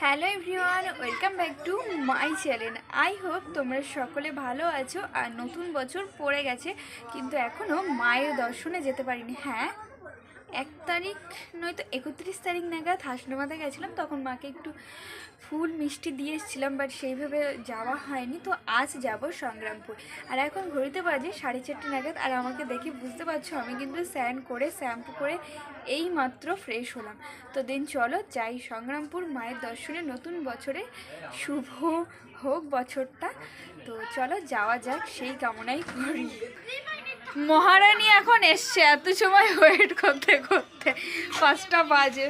Hello everyone, welcome back to my channel. I hope তোমরা সকলে ভালো আছো আর নতুন বছর পড়ে গেছে, কিন্তু এখনও মায়ের দর্শনে যেতে পারিনি। হ্যাঁ? এক তারিখ নয়তো একত্রিশ তারিখ নাগাদ হাসনাবাদে গেছিলাম, তখন মাকে একটু ফুল মিষ্টি দিয়ে এসেছিলাম বাট সেইভাবে যাওয়া হয়নি। তো আজ যাব সংগ্রামপুর। আর এখন ঘড়িতে বাজে সাড়ে চারটে নাগাদ, আর আমাকে দেখে বুঝতে পারছ, আমি কিন্তু স্যান করে, শ্যাম্পু করে এই মাত্র ফ্রেশ হলাম। তো দিন চলো যাই সংগ্রামপুর মায়ের দর্শনে, নতুন বছরে শুভ হোক বছরটা। তো চলো যাওয়া যাক, সেই কামনাই করি। মহারানী এখন এসছে এত সময় ওয়েট করতে করতে। পাঁচটা বাজে।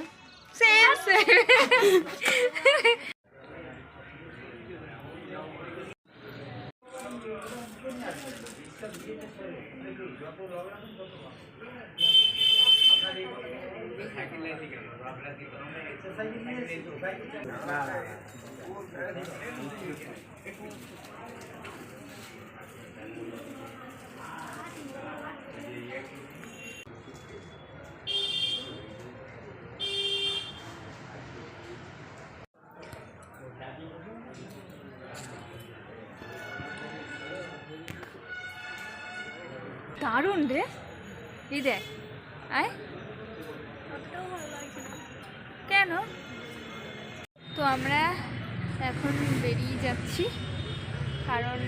দারুণ রে। এই দেখ। কেন? তো আমরা এখন বেরিয়ে যাচ্ছি। কারণ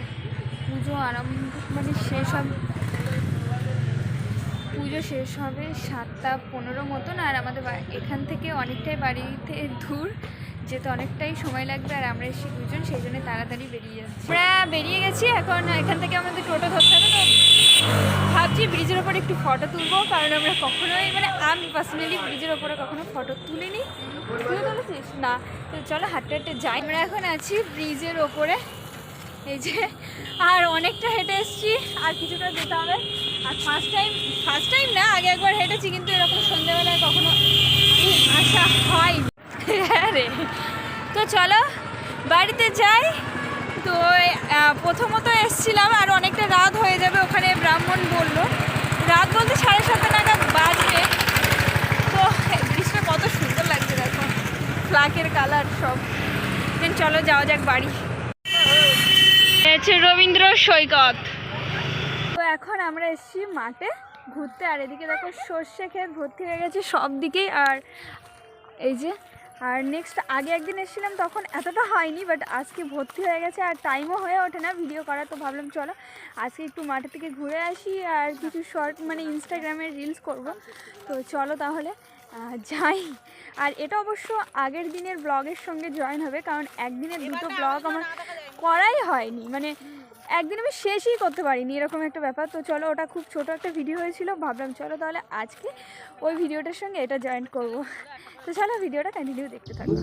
পুজো আরম্ভ মানে শেষ হবে পুজো শেষ হবে সাতটা পনেরো মতন। আর আমাদের এখান থেকে অনেকটাই বাড়িতে দূর। যেতে অনেকটাই সময় লাগবে। আর আমরা এসে দুজন, সেই জন্য তাড়াতাড়ি বেরিয়ে যাচ্ছি। আমরা বেরিয়ে গেছি। এখন এখান থেকে আমাদের টোটো ধরতে হবে। ভাবছি ব্রিজের ওপরে একটু ফটো তুলবো, কারণ আমরা কখনোই মানে আমি পার্সোনালি ব্রিজের ওপরে কখনো ফটো তুলিনি। তুই তুলেছিস? না। তো চলো হাঁটতে হাঁটতে যাই। আমরা এখন আছি ব্রিজের ওপরে। এই যে, আর অনেকটা হেঁটে এসেছি, আর কিছুটা যেতে হবে। আর ফার্স্ট টাইম ফার্স্ট টাইম না, আগে একবার হেঁটেছি, কিন্তু এরকম সন্ধ্যেবেলায় কখনো আসা হয় হ্যাঁ রে। তো চলো, বাড়িতে যাই। তো প্রথমত এসছিলাম আর অনেকটা রাত হয়ে যাবে ওখানে ব্রাহ্মণ বলল। রাত বলতে সাড়ে সাতটা নাগাদ বাজবে। তো ব্রিজটা কত সুন্দর লাগছে দেখো। ফ্লাকের কালার সব। দেন চলো যাওয়া যাক বাড়ি। হচ্ছে রবীন্দ্র সৈকত। তো এখন আমরা এসেছি মাঠে ঘুরতে। আর এদিকে দেখো সর্ষে ক্ষেত ভর্তি হয়ে গেছে সব দিকেই। আর এই যে আর নেক্সট আগে একদিন এসেছিলাম তখন এতটা হয়নি বাট আজকে ভর্তি হয়ে গেছে আর টাইমও হয়ে ওঠে না ভিডিও করা তো ভাবলাম চলো আজকে একটু মাঠের থেকে ঘুরে আসি আর কিছু শর্ট মানে ইনস্টাগ্রামে রিলস করব। তো চলো তাহলে যাই। আর এটা অবশ্য আগের দিনের ব্লগের সঙ্গে জয়েন হবে কারণ একদিনের দুটো ব্লগ আমার করাই হয়নি। মানে একদিন আমি শেষই করতে পারিনি, এরকম একটা ব্যাপার। তো চলো, ওটা খুব ছোট একটা ভিডিও হয়েছিল, ভাবলাম চলো তাহলে আজকে ওই ভিডিওটার সঙ্গে এটা জয়েন্ট করব। তো চলো ভিডিওটা কন্টিনিউ দেখতে থাকব